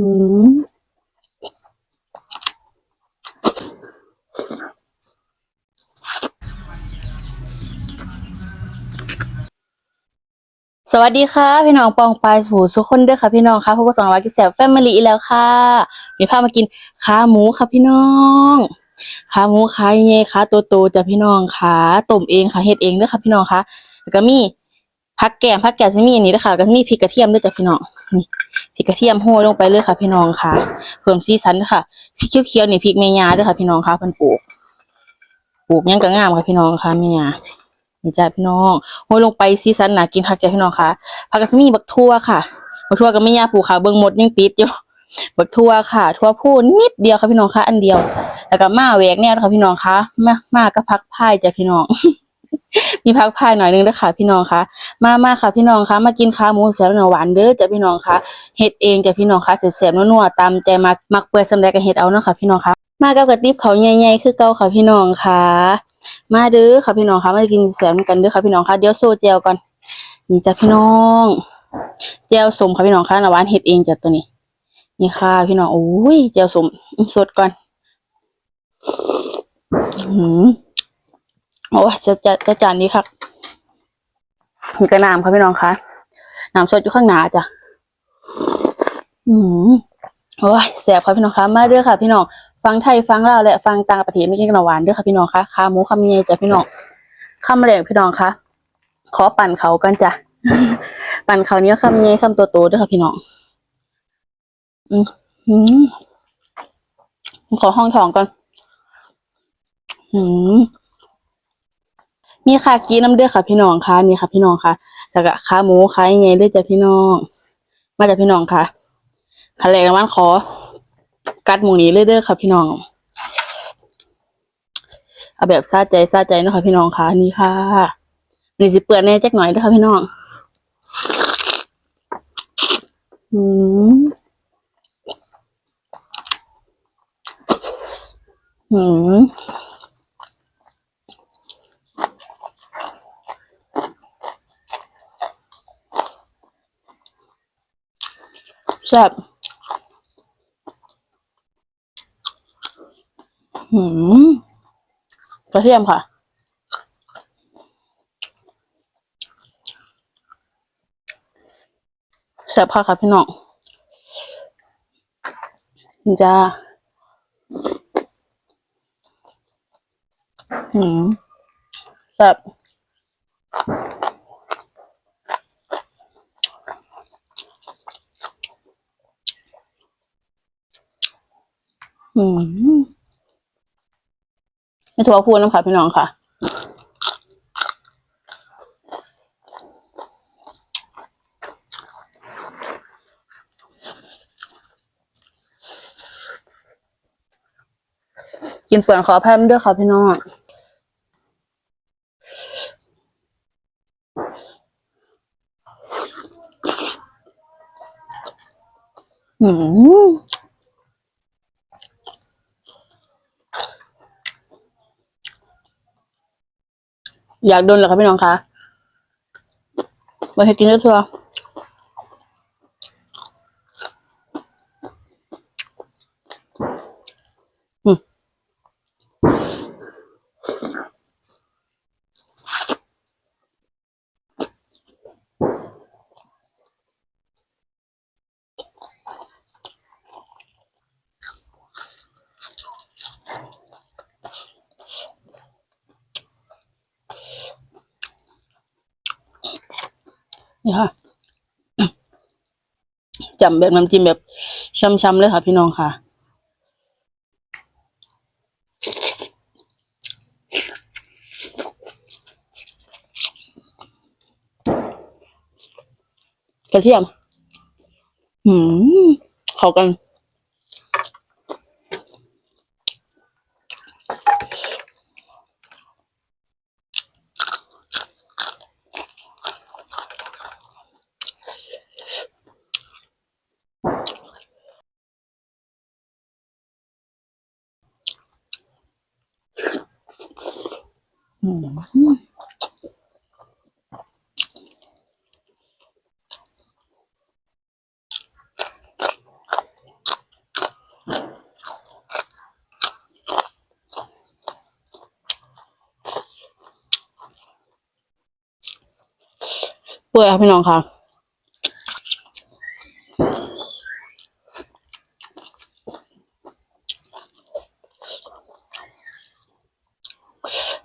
อืมสวัสดีค่ะ พี่น้องปองปลายสูทุกคนเด้อค่ะ พี่น้องค่ะพวกก็สองร้อยกิแสบแฟมิลี่แล้วค่ะ มีพามากินขาหมูค่ะพี่น้องขาหมูขาใหญ่ขาโตๆจ้ะพี่น้องค่ะต้มเองค่ะเฮ็ดเองเด้อค่ะพี่น้องค่ะแล้วก็มี ผักแกมผักแกมจะมีอันนี้เด้อค่ะแล้วก็มีพริกกระเทียมด้วยจ้ะพี่น้องนี่พริกกระเทียมโห้ลงไปเลยค่ะ พี่น้องค่ะ เพิ่มสีสันด้อค่ะพริกเขียวๆนี่พริกเมียาด้อค่ะ พี่น้องค่ะเพิ่นปลูกปลูกยังก็งามค่ะพี่น้องค่ะเมียานี่จ้ะพี่น้องโห้ลงไปสีสันน่ากินคักจ้ะพี่น้องค่ะผักกระสมีบักทั่วค่ะบักทั่วก็ไม่ยาปลูกค่ะเบิ่งหมดยังติดอยู่บักทั่วค่ะ ทั่วพูนิดเดียวค่ะพี่น้องค่ะอันเดียว แล้วก็มาแหวกแนวค่ะพี่น้องค่ะมามาก็พักพายจ้ะพี่น้อง มีพักพายหน่อยนึงเด้ค่ะ พี่น้องคะมามาค่ะ พี่น้องคะมากินขาหมูแซ่บหวานเด้อจ้ะพี่น้องคะเฮ็ดเองจ้ะพี่น้องคะแซ่บๆนัวๆตามใจมักมักเปื่อยสำใดก็เฮ็ดเอาเนาะค่ะ พี่น้องคะมากับกระติบเขาใหญ่ๆคือเก่าค่ะพี่น้องค่ะมาเด้อค่ะพี่น้องค่ะมากินแซ่บกันเด้อค่ะพี่น้องค่ะเดี๋ยวโซเจลก่อนนี่จ้ะพี่น้องเจลสมค่ะพี่น้องค่ะน้ำหวานเฮ็ดเองจ้ะตัวนี้ นี่ค่ะ พี่น้องโอ้ยเจลสมสดก่อน อืม โอ้ยจะจะจะจานนี้ครับมีกระน้ำค่ะพี่น้องคะน้ำสดอยู่ข้างหน้าจ้ะอืมโอ้ยแสบค่ะพี่น้องคะมาเด้อค่ะ พี่น้องฟังไทยฟังลาวและฟังต่างประเทศไม่กินกันหวานเด้อค่ะพี่น้องคะขาหมูคำเยจ้ะพี่น้องคำแรกพี่น้องคะขอปั่นเขากันจ้ะปั่นเขาเนี้ยคำเยคำตัวโตเด้อค่ะพี่น้องอืมอืมขอห้องทองก่อนอืม มีคากีน้ำเดือดค่ะพี่น้องค่ะนี่ค่ะ พี่น้องค่ะ แล้วก็ขาหมูขาใหญ่เลยจ้ะพี่น้อง มาจากพี่น้องค่ะขันแรกน้ำมันขอ กัดหมูนี้เลยเด้อค่ะ พี่น้อง เอาแบบซาใจซาใจนะคะพี่น้องค่ะนี่ค่ะนี่สิเปื่อนแน่แจักหน่อยเด้อค่ะพี่น้อง อืม อืม แซ่บหืมกระเทียมค่ะ แซ่บค่ะค่ะพี่น้องจ้าหืมแซ่บ อืมไม่ถั่วพูดน้ำค่ะพี่น้องค่ะ กินเปลือนขอแพมด้วยค่ะพี่น้องอืม อยากโดนเหรอคะพี่น้องคะมาให้กินด้วยทัวอืม นี่ค่ะ จำแบบน้ำจิ้มแบบช้ำๆเลยค่ะพี่น้องค่ะกระเทียมหืม เข้ากัน อืม ปื่อยค่ะพี่น้องค่ะ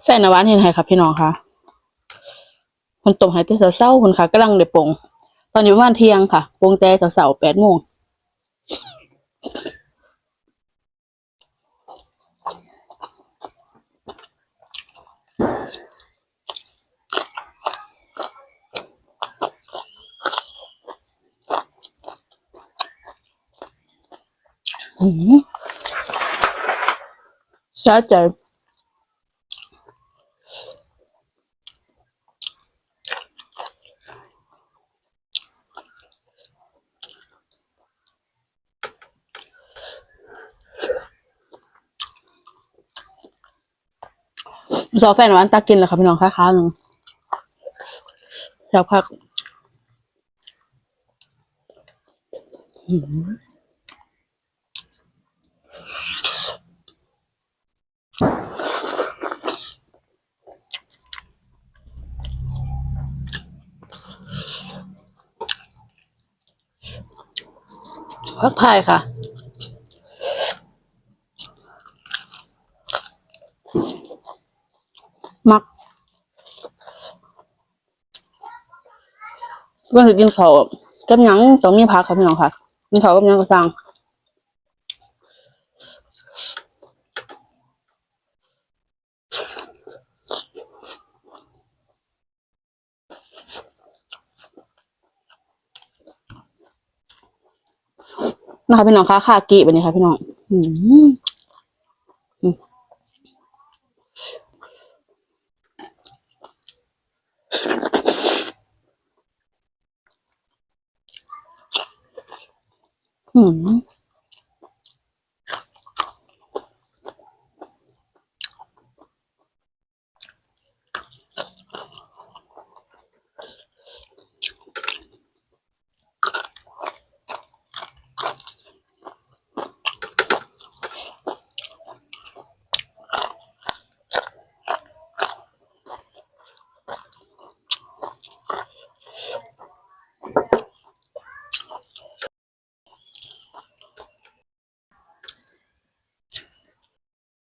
แฟนนวานเห็นไห้ค่ะพี่น้องค่ะมันตกหายแต่เศร้าๆคุณค่ะกำลังเดือปงตอนอยู่ประมาณเที่ยงค่ะปงแต่เสาๆแปดโมง สะใจซอแฟนหวานตากินเลยค่ะพี่น้องค้าๆหนึ่งแล้วพักอื้อ พักพายค่ะ มักว่าจะกินเขาวกับยังต้องมีผักค่ะพี่น้องค่ะกินเขาวกับยังกระซัง นะคะพี่น้องคะคากิแบบนี้ค่ะพี่น้องอืมอืมอืม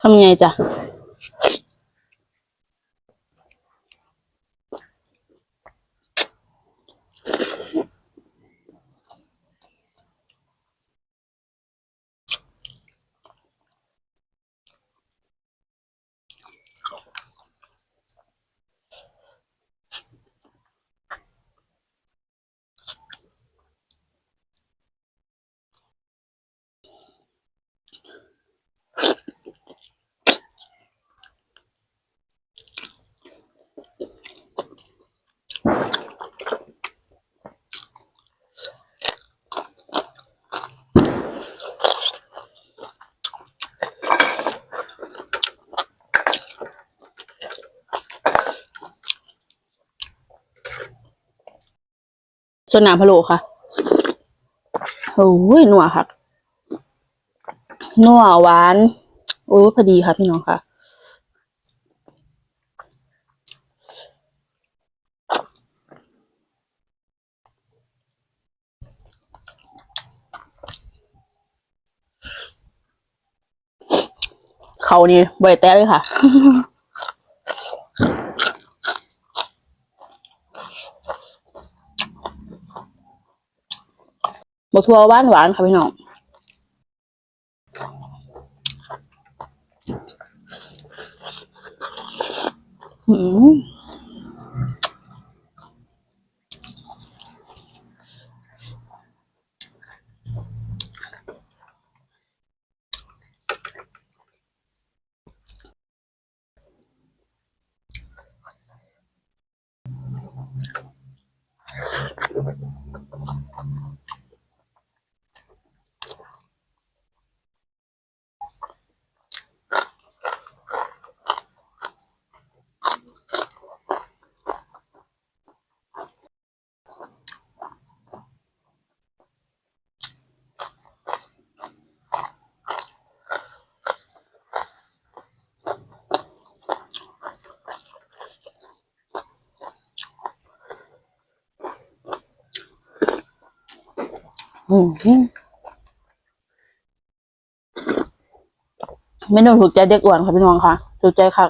ทำไงจ๊ะ ส่วนน้ำพะโลค่ะโอ้ยนัวค่ะนัวหวานโอ้ยพอดีค่ะพี่น้องค่ะเขานี่ใบแต้เลยค่ะ บะทัวหวานหวานค่ะพี่น้องอืม ไมเมนูถูกใจเด็กอ้วนค่ะพี่น้องค่ะ ถูกใจค่ะ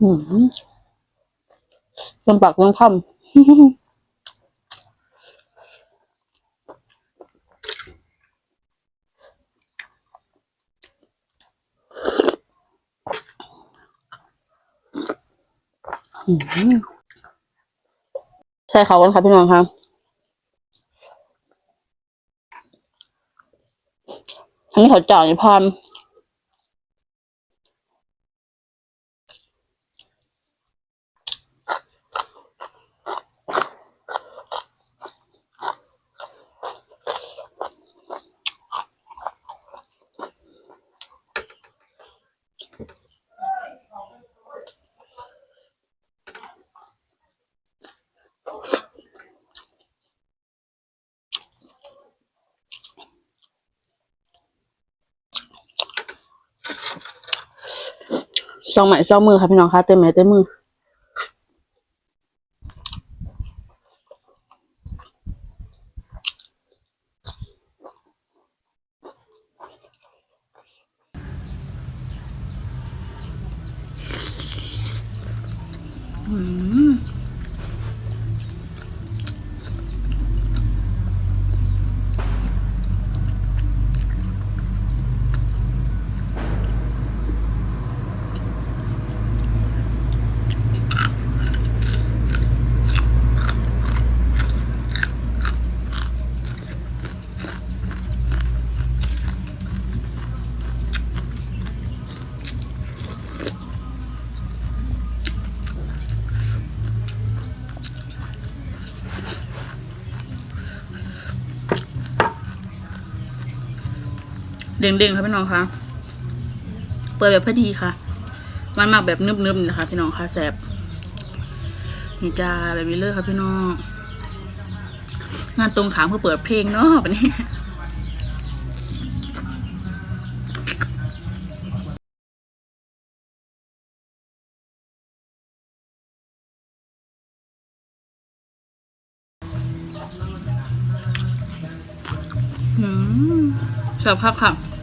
อืมเต็มปากเต็มคำใส่เขากันค่ะพี่น้องค่ะอันนี้เขาจ่ายพร ส องไม้สองมือค่ะพี่น้องคะเต็มไม้เต็มมือ เด้งๆค่ะพี่น้องคะเปิดแบบพอดีค่ะ มันมากแบบนึบๆนะคะ พี่น้องค่ะแสบนี่จ้าแบบนี้เลยค่ะพี่น้อง งานตรงขามเพื่อเปิดเพลงเนาะแบบนี้ ชอบครับครับ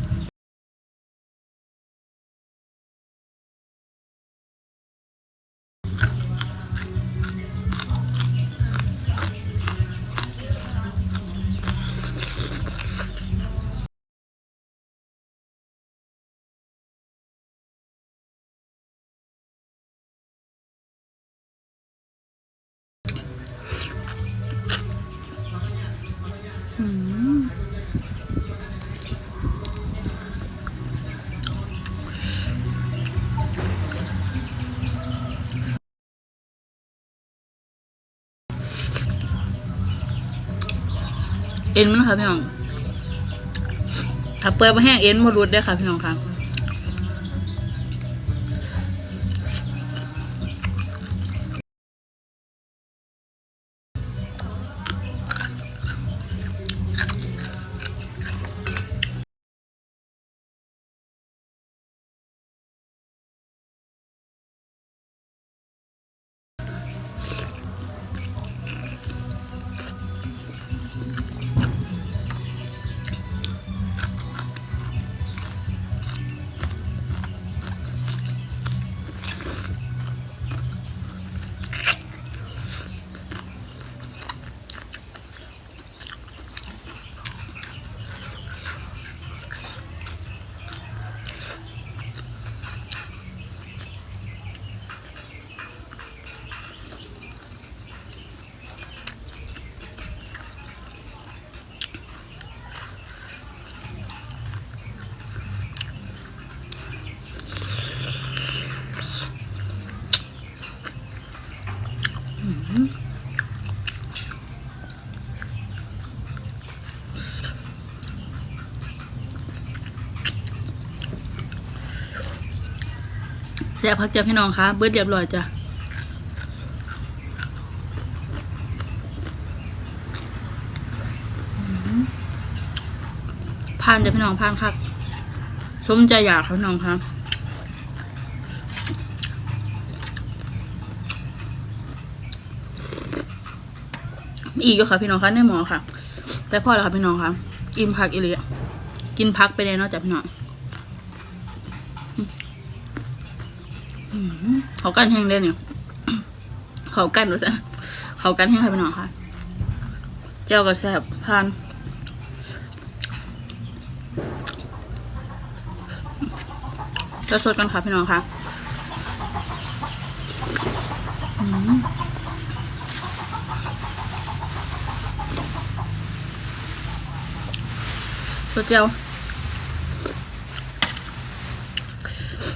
เอ็นมันนะคะพี่น้องถ้าเปิดมาแห้งเอ็นมารุดได้ค่ะพี่น้องค่ะ ซ่บพักเจ้าพี่น้องคะเบิดเรียบร้อยจ้ะอืมผ่านจ้ะพี่น้องผ่านครับสมใจอยากค่ะพี่น้องครับอีกอยู่ค่ะพี่น้องคะในหมอค่ะ แต่พอแล้วค่ะพี่น้องค่ะ อิ่มพักอีเลียกินพักไปเลยเนาะจ้ะพี่น้อง เขากันแห้งได้เนี่ยเขากันดูสิเขากันแห้งใค่ะพี่น้อคะเจ้ากระแสบพานจะสดกันค่ะพี่น้องค่ะอืมตัวเจียว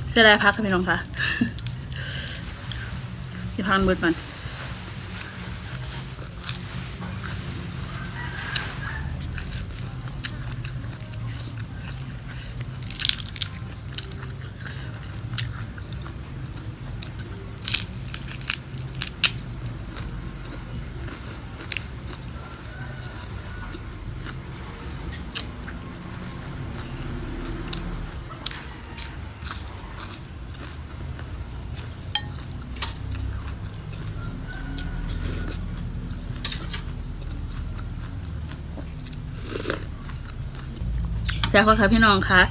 เสียดายพักค่ะพี่น้องค่ะ ที่พานเบิดมัน ซ่บค่ะพี่น้องคะ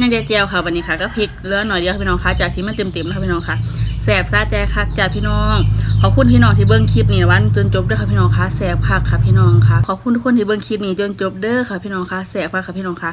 ยังเดียวเจียวค่ะวันนี้ค่ะ ก็พริกเลือหน่อยเดียวพี่น้องคะจากที่มันเต็มๆนะคะพี่น้องคะแสบซาแจคักจากพี่น้องขอบคุณพี่น้องที่เบิ้งคลิปนี้วันจนจบเด้อค่ะพี่น้องคะแสบคักค่ะพี่น้องคะขอบคุณทุกคนที่เบิ้งคลิปนี้จนจบเด้อค่ะพี่น้องคะแสบคักค่ะพี่น้องคะ